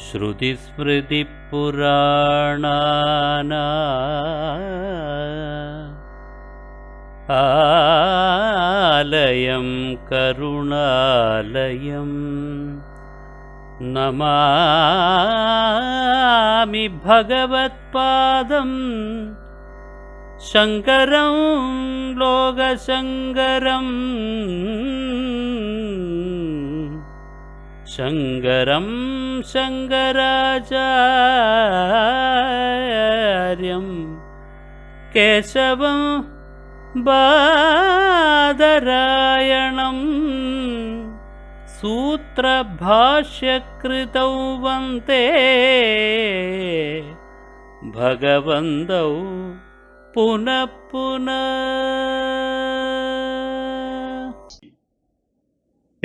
श्रुतिस्मृतिपुराणाना। आलयं करुणालयम् नमामि भगवत्पादम् शङ्करं लोकशङ्करम् शङ्करं शङ्कराचार्यं केशवं बादरायणं सूत्रभाष्यकृतौ वन्ते भगवन्तौ पुनः पुनः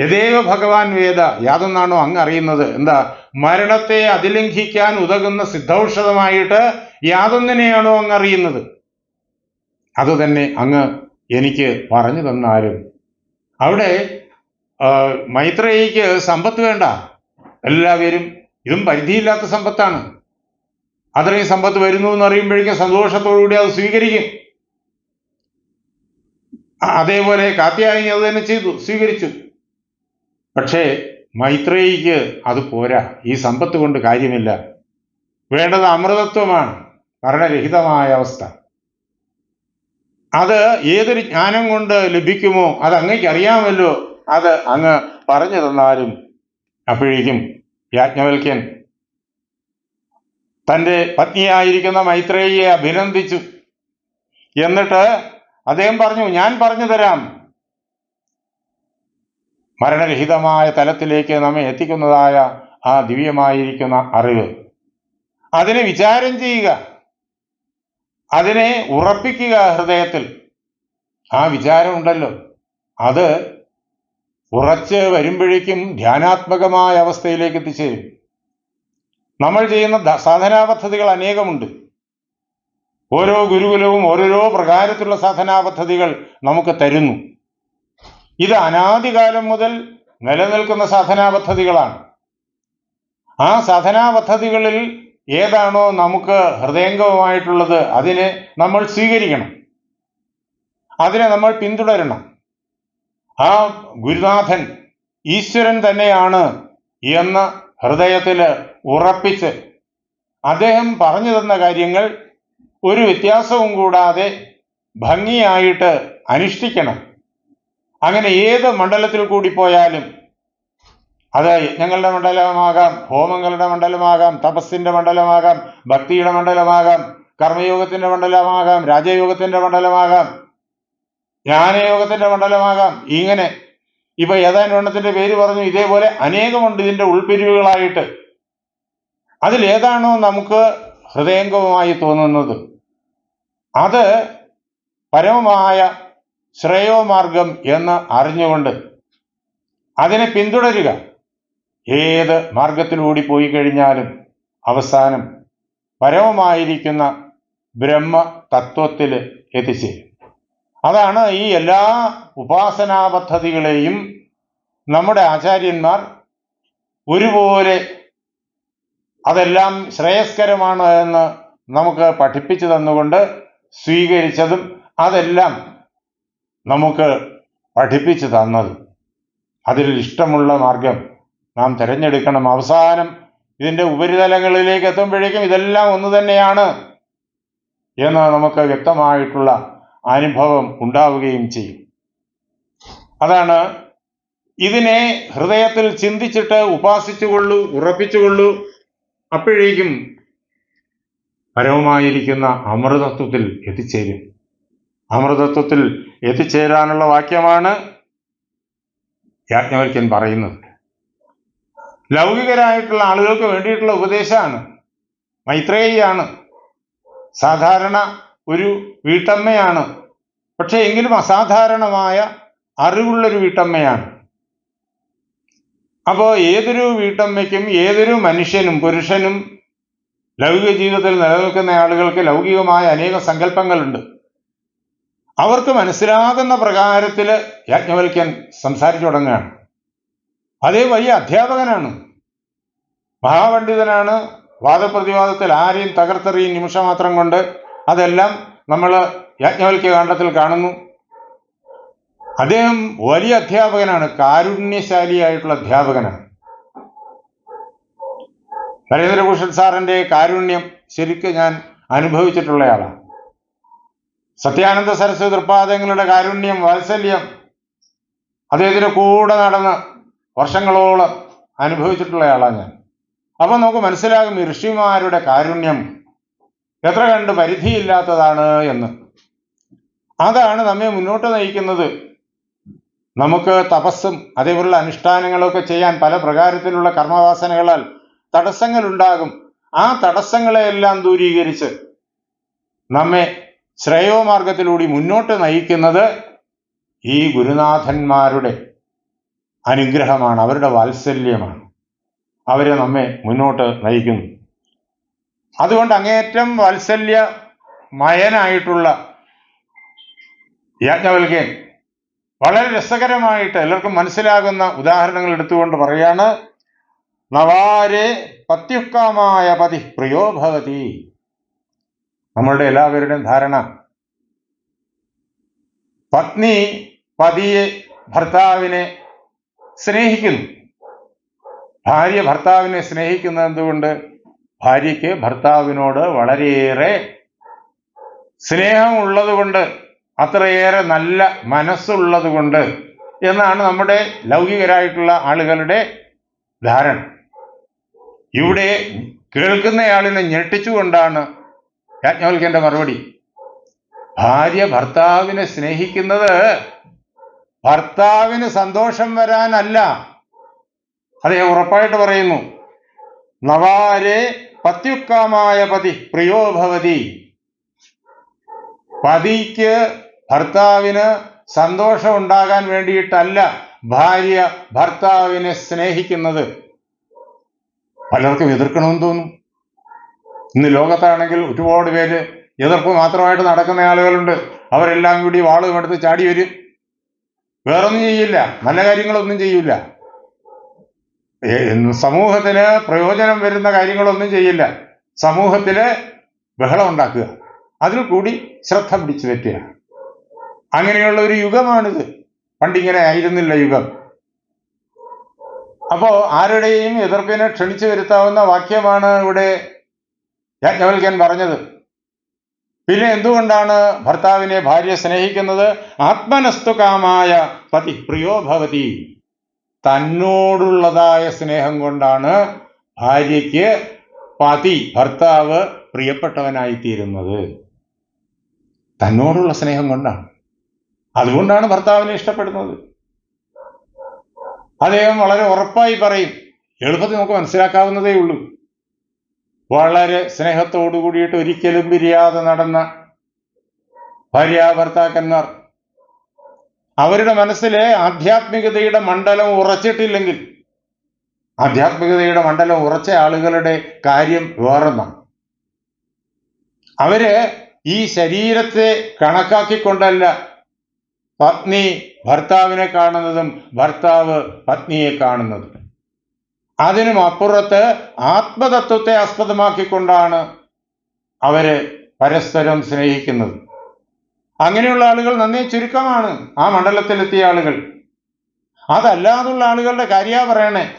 യഥേവ ഭഗവാൻ വേദ. യാതൊന്നാണോ അങ്ങ് അറിയുന്നത്? എന്താ? മരണത്തെ അതിലംഘിക്കാൻ ഉതകുന്ന സിദ്ധൌഷധമായിട്ട് യാതൊന്നിനെയാണോ അങ്ങ് അറിയുന്നത്? അതുതന്നെ അങ്ങ് എനിക്ക് പറഞ്ഞു തന്നാലും. അവിടെ മൈത്രേയിക്ക് സമ്പത്ത് വേണ്ട. എല്ലാവരും ഇതും പരിധിയില്ലാത്ത സമ്പത്താണ്. അത്രയും സമ്പത്ത് വരുന്നു എന്ന് അറിയുമ്പോഴേക്കും സന്തോഷത്തോടുകൂടി അത് സ്വീകരിക്കും. അതേപോലെ കാത്യായനി അത് തന്നെ ചെയ്തു സ്വീകരിച്ചു. പക്ഷേ മൈത്രേയിക്ക് അത് പോരാ. ഈ സമ്പത്ത് കൊണ്ട് കാര്യമില്ല. വേണ്ടത് അമൃതത്വമാണ്. മരണരഹിതമായ അവസ്ഥ. അത് ഏതൊരു ജ്ഞാനം കൊണ്ട് ലഭിക്കുമോ അത് അങ്ങേക്ക് അറിയാമല്ലോ. അത് അങ്ങ് പറഞ്ഞു തന്നാലും അപ്പോഴേക്കും യാജ്ഞവൽക്യൻ തന്റെ പത്നിയായിരിക്കുന്ന മൈത്രേയിയെ അഭിനന്ദിച്ചു. എന്നിട്ട് അദ്ദേഹം പറഞ്ഞു ഞാൻ പറഞ്ഞു തരാം. മരണരഹിതമായ തലത്തിലേക്ക് നമ്മെ എത്തിക്കുന്നതായ ആ ദിവ്യമായിരിക്കുന്ന അറിവ്. അതിനെ വിചാരം ചെയ്യുക. അതിനെ ഉറപ്പിക്കുക ഹൃദയത്തിൽ. ആ വിചാരം ഉണ്ടല്ലോ. അത് ഉറച്ച് വരുമ്പോഴേക്കും ധ്യാനാത്മകമായ അവസ്ഥയിലേക്ക് എത്തിച്ചേരും. നമ്മൾ ചെയ്യുന്ന സാധനാ പദ്ധതികൾ അനേകമുണ്ട്. ഓരോ ഗുരുകുലവും ഓരോരോ പ്രകാരത്തിലുള്ള സാധനാ പദ്ധതികൾ നമുക്ക് തരുന്നു. ഇത് അനാദികാലം മുതൽ നിലനിൽക്കുന്ന സാധനാ പദ്ധതികളാണ് ആ സാധനാ പദ്ധതികളിൽ ഏതാണോ നമുക്ക് ഹൃദയംഗമമായിട്ടുള്ളത് അതിനെ നമ്മൾ സ്വീകരിക്കണം. അതിനെ നമ്മൾ പിന്തുടരണം. ആ ഗുരുനാഥൻ ഈശ്വരൻ തന്നെയാണ് എന്ന ഹൃദയത്തിൽ ഉറപ്പിച്ച് അദ്ദേഹം പറഞ്ഞു തന്ന കാര്യങ്ങൾ ഒരു വ്യത്യാസവും കൂടാതെ ഭംഗിയായിട്ട് അനുഷ്ഠിക്കണം. അങ്ങനെ ഏത് മണ്ഡലത്തിൽ കൂടി പോയാലും അത് യജ്ഞങ്ങളുടെ മണ്ഡലമാകാം ഹോമങ്ങളുടെ മണ്ഡലമാകാം തപസ്സിന്റെ മണ്ഡലമാകാം ഭക്തിയുടെ മണ്ഡലമാകാം കർമ്മയോഗത്തിന്റെ മണ്ഡലമാകാം രാജയോഗത്തിന്റെ മണ്ഡലമാകാം ജ്ഞാനയോഗത്തിന്റെ മണ്ഡലമാകാം. ഇങ്ങനെ ഇപ്പൊ ഏതാനും എണ്ണത്തിന്റെ പേര് പറഞ്ഞു ഇതേപോലെ അനേകമുണ്ട് ഇതിന്റെ ഉൾപിരിവുകളായിട്ട് അതിലേതാണോ നമുക്ക് ഹൃദയംഗമമായി തോന്നുന്നത്. അത് പരമമായ ശ്രേയോമാർഗം എന്ന് അറിഞ്ഞുകൊണ്ട് അതിനെ പിന്തുടരുക. ഏത് മാർഗത്തിലൂടി പോയി കഴിഞ്ഞാലും അവസാനം പരമമായിരിക്കുന്ന ബ്രഹ്മ തത്വത്തിൽ എത്തിച്ചേരും. അതാണ് ഈ എല്ലാ ഉപാസനാ പദ്ധതികളെയും നമ്മുടെ ആചാര്യന്മാർ ഒരുപോലെ അതെല്ലാം ശ്രേയസ്കരമാണ് എന്ന് നമുക്ക് പഠിപ്പിച്ചു തന്നുകൊണ്ട് സ്വീകരിച്ചതും അതെല്ലാം നമുക്ക് പഠിപ്പിച്ചു തന്നത്. അതിൽ ഇഷ്ടമുള്ള മാർഗം നാം തിരഞ്ഞെടുക്കണം. അവസാനം ഇതിന്റെ ഉപരിതലങ്ങളിലേക്ക് എത്തുമ്പോഴേക്കും ഇതെല്ലാം ഒന്ന് തന്നെയാണ് എന്ന് നമുക്ക് വ്യക്തമായിട്ടുള്ള അനുഭവം ഉണ്ടാവുകയും ചെയ്യും. അതാണ് ഇതിനെ ഹൃദയത്തിൽ ചിന്തിച്ചിട്ട് ഉപാസിച്ചുകൊള്ളൂ ഉറപ്പിച്ചുകൊള്ളു. അപ്പോഴേക്കും പരമമായിരിക്കുന്ന അമൃതത്വത്തിൽ എത്തിച്ചേരും. അമൃതത്വത്തിൽ എത്തിച്ചേരാനുള്ള വാക്യമാണ് യാജ്ഞവൽക്കൻ പറയുന്നത്. ലൗകികരായിട്ടുള്ള ആളുകൾക്ക് വേണ്ടിയിട്ടുള്ള ഉപദേശമാണ്. മൈത്രേയിയാണ്. സാധാരണ ഒരു വീട്ടമ്മയാണ്. പക്ഷേ എങ്കിലും അസാധാരണമായ അറിവുള്ളൊരു വീട്ടമ്മയാണ്. അപ്പോൾ ഏതൊരു വീട്ടമ്മയ്ക്കും ഏതൊരു മനുഷ്യനും പുരുഷനും ലൗകിക ജീവിതത്തിൽ നിലനിൽക്കുന്ന ആളുകൾക്ക് ലൗകികമായ അനേകം സങ്കല്പങ്ങളുണ്ട്. അവർക്ക് മനസ്സിലാകുന്ന പ്രകാരത്തിൽ യാജ്ഞവൽക്കൻ സംസാരിച്ചു തുടങ്ങുകയാണ്. അതേ വലിയ അധ്യാപകനാണ്. മഹാപണ്ഡിതനാണ്. വാദപ്രതിവാദത്തിൽ ആരെയും തകർത്തെറിയും നിമിഷം മാത്രം കൊണ്ട് അതെല്ലാം നമ്മൾ യാജ്ഞവൽക്യ കാണ്ഡത്തിൽ കാണുന്നു. അദ്ദേഹം വലിയ അധ്യാപകനാണ്. കാരുണ്യശാലിയായിട്ടുള്ള അധ്യാപകനാണ്. നരേന്ദ്രഭൂഷൺ സാറിന്റെ കാരുണ്യം ശരിക്കും ഞാൻ അനുഭവിച്ചിട്ടുള്ളയാളാണ്. സത്യാനന്ദ സരസ്വതി തൃപ്പാദങ്ങളുടെ കാരുണ്യം വാത്സല്യം അദ്ദേഹത്തിന് കൂടെ നടന്ന് വർഷങ്ങളോളം അനുഭവിച്ചിട്ടുള്ളയാളാണ് ഞാൻ. അപ്പൊ നമുക്ക് മനസ്സിലാകും ഋഷിമാരുടെ കാരുണ്യം എത്ര കണ്ട് പരിധിയില്ലാത്തതാണ് എന്ന്. അതാണ് നമ്മെ മുന്നോട്ട് നയിക്കുന്നത്. നമുക്ക് തപസ്സും അതേപോലുള്ള അനുഷ്ഠാനങ്ങളൊക്കെ ചെയ്യാൻ പല പ്രകാരത്തിലുള്ള കർമ്മവാസനകളാൽ തടസ്സങ്ങൾ ഉണ്ടാകും ആ തടസ്സങ്ങളെയെല്ലാം ദൂരീകരിച്ച് നമ്മെ ശ്രേയോമാർഗത്തിലൂടെ മുന്നോട്ട് നയിക്കുന്നത് ഈ ഗുരുനാഥന്മാരുടെ അനുഗ്രഹമാണ് അവരുടെ വാത്സല്യമാണ്. അവരെ നമ്മെ മുന്നോട്ട് നയിക്കുന്നു. അതുകൊണ്ട് അങ്ങേയറ്റം വാത്സല്യ മയനായിട്ടുള്ള യാജ്ഞവൽകേൻ വളരെ രസകരമായിട്ട് എല്ലാവർക്കും മനസ്സിലാകുന്ന ഉദാഹരണങ്ങൾ എടുത്തുകൊണ്ട് പറയാണ് നവാരെ പത്യുക്കാമായ പതി പ്രിയോ ഭവതി. നമ്മളുടെ എല്ലാവരുടെയും ധാരണ. പത്നി പതിയെ ഭർത്താവിനെ സ്നേഹിക്കുന്നു. ഭാര്യ ഭർത്താവിനെ സ്നേഹിക്കുന്നത് എന്തുകൊണ്ട് ഭാര്യയ്ക്ക് ഭർത്താവിനോട് വളരെയേറെ സ്നേഹമുള്ളത് കൊണ്ട് അത്രയേറെ നല്ല മനസ്സുള്ളതുകൊണ്ട് എന്നാണ് നമ്മുടെ ലൗകികരായിട്ടുള്ള ആളുകളുടെ ധാരണ. ഇവിടെ കേൾക്കുന്നയാളിനെ ഞെട്ടിച്ചുകൊണ്ടാണ് യാജ്ഞവൽക്കന്റെ മറുപടി. ഭാര്യ ഭർത്താവിനെ സ്നേഹിക്കുന്നത് ഭർത്താവിന് സന്തോഷം വരാനല്ല. അതേ ഉറപ്പായിട്ട് പറയുന്നു. നവാരെ പത്യുക്കാമായ പതി പ്രിയോ ഭവതി. പതിക്ക് ഭർത്താവിന് സന്തോഷം ഉണ്ടാകാൻ വേണ്ടിയിട്ടല്ല ഭാര്യ ഭർത്താവിനെ സ്നേഹിക്കുന്നത്. പലർക്കും എതിർക്കണമെന്ന് തോന്നും. ഇന്ന് ലോകത്താണെങ്കിൽ ഒരുപാട് പേര് എതിർപ്പ് മാത്രമായിട്ട് നടക്കുന്ന ആളുകളുണ്ട്. അവരെല്ലാം കൂടി വാളും എടുത്ത് ചാടി വരും. വേറൊന്നും ചെയ്യില്ല. നല്ല കാര്യങ്ങളൊന്നും ചെയ്യില്ല. സമൂഹത്തിന് പ്രയോജനം വരുന്ന കാര്യങ്ങളൊന്നും ചെയ്യില്ല. സമൂഹത്തിൽ ബഹളം ഉണ്ടാക്കുക. അതിൽ കൂടി ശ്രദ്ധ പിടിച്ചു പറ്റുക. അങ്ങനെയുള്ള ഒരു യുഗമാണിത്. പണ്ടിങ്ങനെ ആയിരുന്നില്ല യുഗം. അപ്പോൾ ആരുടെയും എതിർപ്പിനെ ക്ഷണിച്ചു വരുത്താവുന്ന വാക്യമാണ് ഇവിടെ യാജ്ഞവൽക്കൻ പറഞ്ഞത്. പിന്നെ എന്തുകൊണ്ടാണ് ഭർത്താവിനെ ഭാര്യ സ്നേഹിക്കുന്നത്? ആത്മനസ്തുകാമായ പതി പ്രിയോ ഭവതി. തന്നോടുള്ളതായ സ്നേഹം കൊണ്ടാണ് ഭാര്യയ്ക്ക് പതി ഭർത്താവ് പ്രിയപ്പെട്ടവനായിത്തീരുന്നത്. തന്നോടുള്ള സ്നേഹം കൊണ്ടാണ്. അതുകൊണ്ടാണ് ഭർത്താവിനെ ഇഷ്ടപ്പെടുന്നത്. അദ്ദേഹം വളരെ ഉറപ്പായി പറയും. എളുപ്പത്തിൽ നമുക്ക് മനസ്സിലാക്കാവുന്നതേ ഉള്ളൂ. വളരെ സ്നേഹത്തോടു കൂടിയിട്ട് ഒരിക്കലും പിരിയാതെ നടന്ന ഭാര്യ ഭർത്താക്കന്മാർ അവരുടെ മനസ്സിലെ ആധ്യാത്മികതയുടെ മണ്ഡലം ഉറച്ചിട്ടില്ലെങ്കിൽ ആധ്യാത്മികതയുടെ മണ്ഡലം ഉറച്ച ആളുകളുടെ കാര്യം വേറൊന്നാണ്. അവർ ഈ ശരീരത്തെ കണക്കാക്കിക്കൊണ്ടല്ല പത്നി ഭർത്താവിനെ കാണുന്നതും ഭർത്താവ് പത്നിയെ കാണുന്നതും. അതിനും അപ്പുറത്ത് ആത്മതത്വത്തെ ആസ്പദമാക്കിക്കൊണ്ടാണ് അവർ പരസ്പരം സ്നേഹിക്കുന്നത്. അങ്ങനെയുള്ള ആളുകൾ നന്നേ ചുരുക്കമാണ്. ആ മണ്ഡലത്തിലെത്തിയ ആളുകൾ. അതല്ലാതുള്ള ആളുകളുടെ കാര്യ പറയണേ.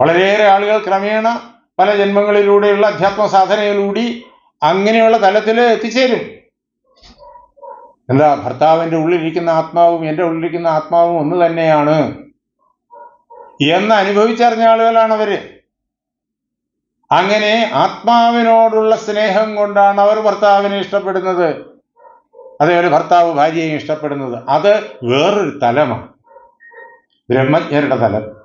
വളരെയേറെ ആളുകൾ ക്രമേണ പല ജന്മങ്ങളിലൂടെയുള്ള അധ്യാത്മ സാധനയിലൂടി അങ്ങനെയുള്ള തലത്തിൽ എത്തിച്ചേരും. എന്താ ഭർത്താവിന്റെ ഉള്ളിലിരിക്കുന്ന ആത്മാവും എന്റെ ഉള്ളിലിരിക്കുന്ന ആത്മാവും ഒന്ന് തന്നെയാണ്. എന്ന് അനുഭവിച്ചറിഞ്ഞ ആളുകളാണ് അവർ അങ്ങനെ ആത്മാവിനോടുള്ള സ്നേഹം കൊണ്ടാണ് അവർ ഭർത്താവിനെ ഇഷ്ടപ്പെടുന്നത്. അതേപോലെ ഭർത്താവ് ഭാര്യയെ ഇഷ്ടപ്പെടുന്നത്. അത് വേറൊരു തലമാണ്. ബ്രഹ്മജ്ഞരുടെ തലം.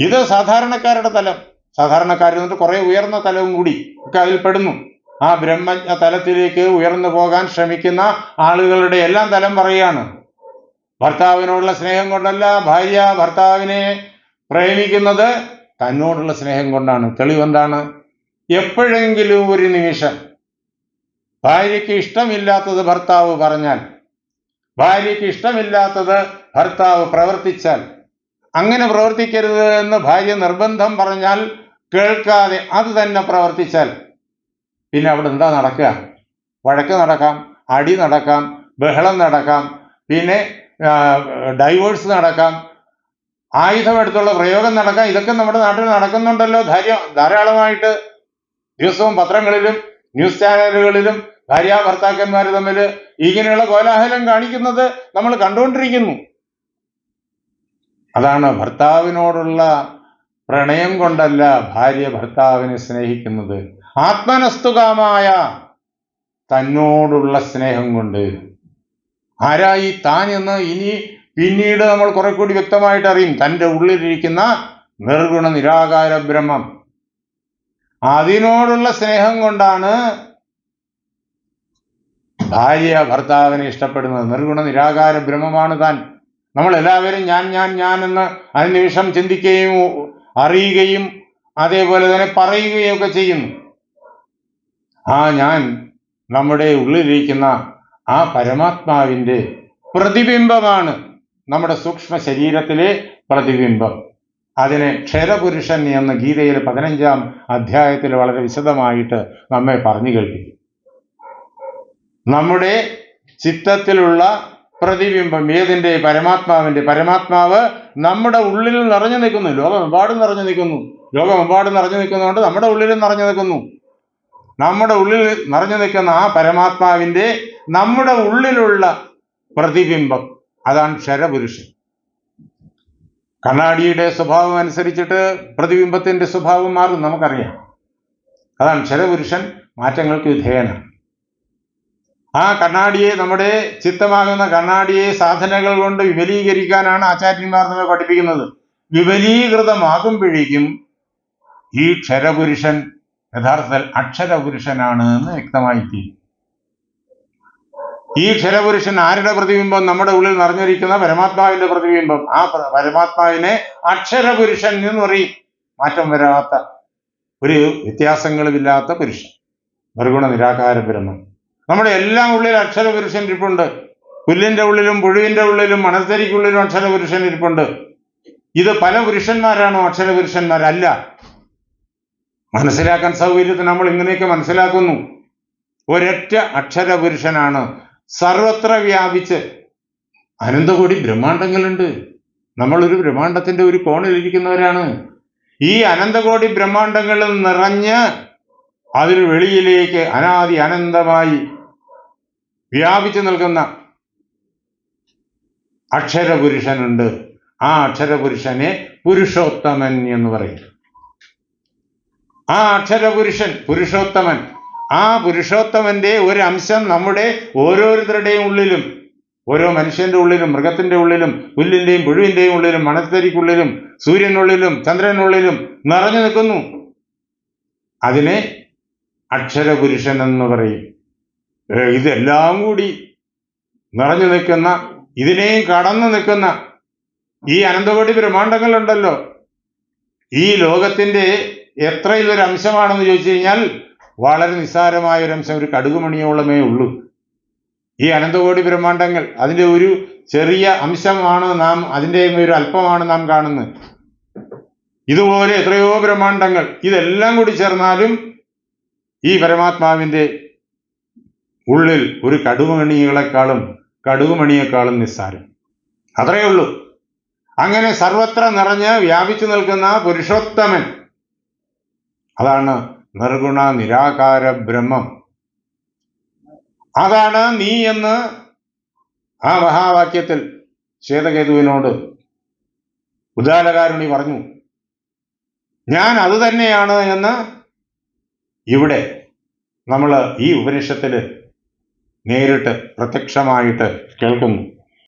ഇത് സാധാരണക്കാരുടെ തലം. സാധാരണക്കാരിൽ നിന്നിട്ട് കുറെ ഉയർന്ന തലവും കൂടി ഒക്കെ അതിൽ പെടുന്നു. ആ ബ്രഹ്മജ്ഞ തലത്തിലേക്ക് ഉയർന്നു പോകാൻ ശ്രമിക്കുന്ന ആളുകളുടെ എല്ലാം തലം പറയാണ് ഭർത്താവിനോടുള്ള സ്നേഹം കൊണ്ടല്ല ഭാര്യ ഭർത്താവിനെ പ്രേമിക്കുന്നത് തന്നോടുള്ള സ്നേഹം കൊണ്ടാണ് തെളിവെന്താണ് എപ്പോഴെങ്കിലും ഒരു നിമിഷം ഭാര്യയ്ക്ക് ഇഷ്ടമില്ലാത്തത് ഭർത്താവ് പറഞ്ഞാൽ ഭാര്യയ്ക്ക് ഇഷ്ടമില്ലാത്തത് ഭർത്താവ് പ്രവർത്തിച്ചാൽ അങ്ങനെ പ്രവർത്തിക്കരുത് എന്ന് ഭാര്യ നിർബന്ധം പറഞ്ഞാൽ കേൾക്കാതെ അത് തന്നെ പ്രവർത്തിച്ചാൽ പിന്നെ അവിടെ എന്താ നടക്കുക? വഴക്ക് നടക്കാം അടി നടക്കാം ബഹളം നടക്കാം പിന്നെ ഡൈവേഴ്സ് നടക്കാം. ആയുധമെടുത്തുള്ള പ്രയോഗം നടക്കാം. ഇതൊക്കെ നമ്മുടെ നാട്ടിൽ നടക്കുന്നുണ്ടല്ലോ. ധാര്യം ധാരാളമായിട്ട് ദിവസവും പത്രങ്ങളിലും ന്യൂസ് ചാനലുകളിലും ഭാര്യ ഭർത്താക്കന്മാർ തമ്മിൽ ഇങ്ങനെയുള്ള കോലാഹലം കാണിക്കുന്നത് നമ്മൾ കണ്ടുകൊണ്ടിരിക്കുന്നു. അതാണ് ഭർത്താവിനോടുള്ള പ്രണയം കൊണ്ടല്ല ഭാര്യ ഭർത്താവിനെ സ്നേഹിക്കുന്നത്. ആത്മനസ്തുകാമായ തന്നോടുള്ള സ്നേഹം കൊണ്ട് ആരായി താൻ എന്ന് ഇനി പിന്നീട് നമ്മൾ കുറെ കൂടി വ്യക്തമായിട്ട് അറിയും. തന്റെ ഉള്ളിലിരിക്കുന്ന നിർഗുണ നിരാകാര ബ്രഹ്മം. അതിനോടുള്ള സ്നേഹം കൊണ്ടാണ് ഭാര്യ ഭർത്താവിനെ ഇഷ്ടപ്പെടുന്നത്. നിർഗുണ നിരാകാര ബ്രഹ്മമാണ് താൻ. നമ്മൾ എല്ലാവരും ഞാൻ ഞാൻ ഞാൻ എന്ന് അനുനിമിഷം ചിന്തിക്കുകയും അറിയുകയും അതേപോലെ തന്നെ പറയുകയും ഒക്കെ ചെയ്യുന്നു ആ ഞാൻ നമ്മുടെ ഉള്ളിലിരിക്കുന്ന ആ പരമാത്മാവിന്റെ പ്രതിബിംബമാണ് നമ്മുടെ സൂക്ഷ്മ ശരീരത്തിലെ പ്രതിബിംബം. അതിനെ ക്ഷരപുരുഷൻ എന്ന് ഗീതയിൽ പതിനഞ്ചാം അധ്യായത്തിൽ വളരെ വിശദമായിട്ട് നമ്മെ പറഞ്ഞു കേൾപ്പിക്കും. നമ്മുടെ ചിത്തത്തിലുള്ള പ്രതിബിംബം ഏതിന്റെ? പരമാത്മാവിന്റെ. പരമാത്മാവ് നമ്മുടെ ഉള്ളിൽ നിറഞ്ഞു നിൽക്കുന്നു. ലോകമെമ്പാടും നിറഞ്ഞു നിൽക്കുന്നു. ലോകമെമ്പാടും നിറഞ്ഞു നിൽക്കുന്നതുകൊണ്ട് നമ്മുടെ ഉള്ളിലും നിറഞ്ഞു നിൽക്കുന്നു. നമ്മുടെ ഉള്ളിൽ നിറഞ്ഞു നിൽക്കുന്ന ആ പരമാത്മാവിന്റെ നമ്മുടെ ഉള്ളിലുള്ള പ്രതിബിംബം. അതാണ് ക്ഷരപുരുഷൻ. കണ്ണാടിയുടെ സ്വഭാവം അനുസരിച്ചിട്ട് പ്രതിബിംബത്തിന്റെ സ്വഭാവം മാറും നമുക്കറിയാം. അതാണ് ക്ഷരപുരുഷൻ മാറ്റങ്ങൾക്ക് വിധേയനാണ്. ആ കണ്ണാടിയെ നമ്മുടെ ചിത്തമാകുന്ന കണ്ണാടിയെ സാധനകൾ കൊണ്ട് വിപുലീകരിക്കാനാണ് ആചാര്യന്മാർ നമ്മെ പഠിപ്പിക്കുന്നത്. വിപുലീകൃതമാകുമ്പോഴേക്കും ഈ ക്ഷരപുരുഷൻ യഥാർത്ഥത്തിൽ അക്ഷരപുരുഷനാണ് എന്ന് വ്യക്തമായി തീരും ഈ ക്ഷരപുരുഷൻ ആരുടെ പ്രതിബിംബം? നമ്മുടെ ഉള്ളിൽ നിറഞ്ഞിരിക്കുന്ന പരമാത്മാവിന്റെ പ്രതിബിംബം. ആ പരമാത്മാവിനെ അക്ഷരപുരുഷൻ എന്ന് പറയും. മാറ്റം വരാത്ത ഒരു വ്യത്യാസങ്ങളുമില്ലാത്ത പുരുഷൻ. നിർഗുണ നിരാകാര ബ്രഹ്മം നമ്മുടെ എല്ലാം ഉള്ളിൽ അക്ഷരപുരുഷൻ ഇരിപ്പുണ്ട്. പുല്ലിന്റെ ഉള്ളിലും പുഴുവിന്റെ ഉള്ളിലും മണത്തരിക്കുള്ളിലും അക്ഷരപുരുഷൻ ഇരിപ്പുണ്ട്. ഇത് പല പുരുഷന്മാരാണോ അക്ഷരപുരുഷന്മാരല്ല. മനസ്സിലാക്കാൻ സൗകര്യത്തിന് നമ്മൾ ഇങ്ങനെയൊക്കെ മനസ്സിലാക്കുന്നു. ഒരൊറ്റ അക്ഷരപുരുഷനാണ്. സർവത്ര വ്യാപിച്ച്. അനന്തകോടി ബ്രഹ്മാണ്ടങ്ങളുണ്ട് നമ്മളൊരു ബ്രഹ്മാണ്ടത്തിന്റെ ഒരു കോണിലിരിക്കുന്നവരാണ് ഈ അനന്തകോടി ബ്രഹ്മാണ്ടങ്ങളിൽ നിറഞ്ഞ് അതിന് വെളിയിലേക്ക് അനാദി അനന്തമായി വ്യാപിച്ചു നിൽക്കുന്ന അക്ഷരപുരുഷനുണ്ട്. ആ അക്ഷരപുരുഷനെ പുരുഷോത്തമൻ എന്ന് പറയും. ആ അക്ഷരപുരുഷൻ പുരുഷോത്തമൻ. ആ പുരുഷോത്തമന്റെ ഒരു അംശം നമ്മുടെ ഓരോരുത്തരുടെയും ഉള്ളിലും ഓരോ മനുഷ്യന്റെ ഉള്ളിലും മൃഗത്തിന്റെ ഉള്ളിലും പുല്ലിന്റെയും പുഴുവിന്റെയും ഉള്ളിലും മണത്തരിക്കുള്ളിലും സൂര്യനുള്ളിലും ചന്ദ്രനുള്ളിലും നിറഞ്ഞു നിൽക്കുന്നു. അതിനെ അക്ഷരപുരുഷൻ എന്ന് പറയും. ഇതെല്ലാം കൂടി നിറഞ്ഞു നിൽക്കുന്ന ഇതിനെയും കടന്നു നിൽക്കുന്ന ഈ അനന്തകോടി ബ്രഹ്മാണ്ടങ്ങളുണ്ടല്ലോ ഈ ലോകത്തിന്റെ എത്രയിലൊരു അംശമാണെന്ന് ചോദിച്ചു കഴിഞ്ഞാൽ വളരെ നിസ്സാരമായ ഒരു അംശം ഒരു കടുകുമണിയോളമേ ഉള്ളൂ. ഈ അനന്തകോടി ബ്രഹ്മാണ്ടങ്ങൾ അതിന്റെ ഒരു ചെറിയ അംശമാണ് നാം അതിന്റെ ഒരു അല്പമാണ് നാം കാണുന്നത്. ഇതുപോലെ എത്രയോ ബ്രഹ്മാണ്ടങ്ങൾ ഇതെല്ലാം കൂടി ചേർന്നാലും ഈ പരമാത്മാവിന്റെ ഉള്ളിൽ ഒരു കടുകുമണികളെക്കാളും കടുകുമണിയേക്കാളും നിസ്സാരം. അത്രയേ ഉള്ളൂ. അങ്ങനെ സർവത്ര നിറഞ്ഞ് വ്യാപിച്ചു നിൽക്കുന്ന പുരുഷോത്തമൻ അതാണ് നിർഗുണ നിരാകാര ബ്രഹ്മം. അതാണ് നീ എന്ന് ആ മഹാവാക്യത്തിൽ ശ്വേതകേതുവിനോട് ഉദാലകാരുണി പറഞ്ഞു. ഞാൻ അത് തന്നെയാണ് എന്ന് ഇവിടെ നമ്മൾ ഈ ഉപനിഷത്തിൽ നേരിട്ട് പ്രത്യക്ഷമായിട്ട് കേൾക്കുന്നു.